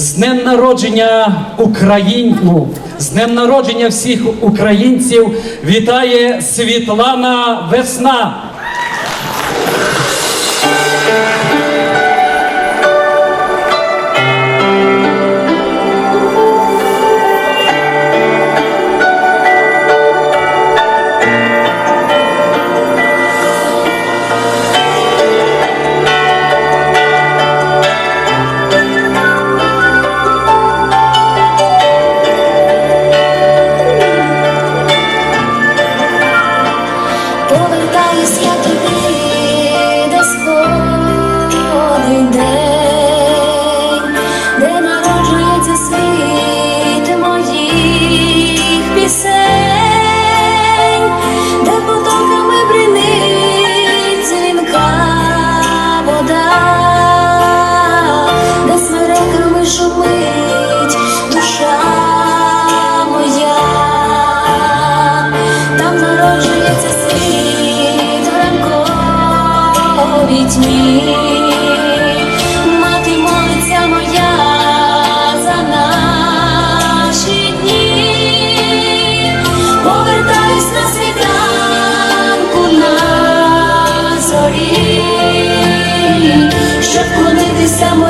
З днем народження Україну, з днем народження всіх українців вітає Світлана Весна. людьми, мати молиться моя за наші дні, повертаюсь на світанку на зорі, щоб клонитися моя.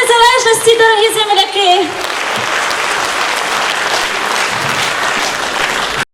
незалежності, дорогі земляки.